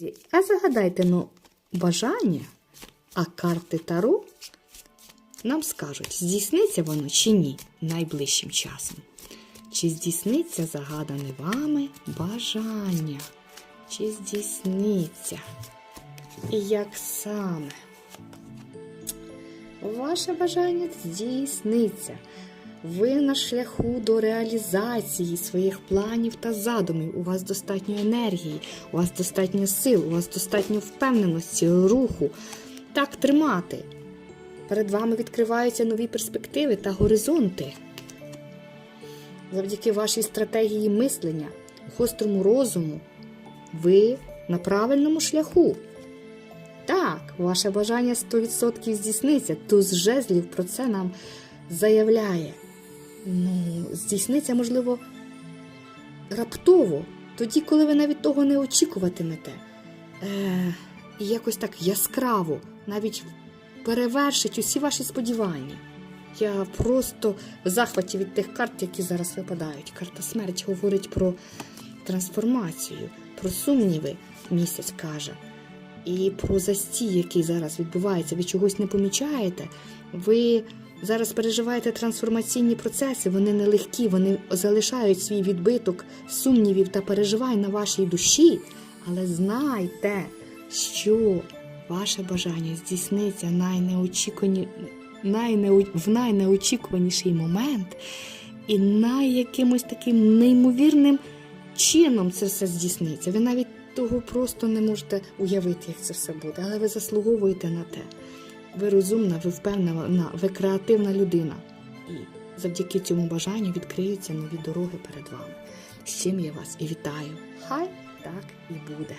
Друзі, а загадайте ну, бажання, а карти Таро нам скажуть, здійсниться воно чи ні найближчим часом. Чи здійсниться загадане вами бажання? Чи здійсниться? І як саме? Ваше бажання здійсниться. Ви на шляху до реалізації своїх планів та задумів. У вас достатньо енергії, у вас достатньо сил, у вас достатньо впевненості, руху. Так тримати. Перед вами відкриваються нові перспективи та горизонти. Завдяки вашій стратегії мислення, гострому розуму, ви на правильному шляху. Так, ваше бажання 100% здійсниться. Туз жезлів про це нам заявляє. Ну, здійсниться, можливо, раптово, тоді, коли ви навіть того не очікуватимете. Е, і якось так яскраво, навіть перевершить усі ваші сподівання. Я просто в захваті від тих карт, які зараз випадають. Карта смерть говорить про трансформацію, про сумніви, місяць каже. І про застій, який зараз відбувається, ви чогось не помічаєте. Ви зараз переживаєте трансформаційні процеси, вони нелегкі, вони залишають свій відбиток сумнівів та переживань на вашій душі. Але знайте, що ваше бажання здійсниться найнеочікувані, найнео, в найнеочікуваніший момент, і най якимось таким неймовірним чином це все здійсниться. Ви навіть того просто не можете уявити, як це все буде, але ви заслуговуєте на те. Ви розумна, ви впевнена, ви креативна людина. І завдяки цьому бажанню відкриються нові дороги перед вами. З чим я вас і вітаю. Хай так і буде.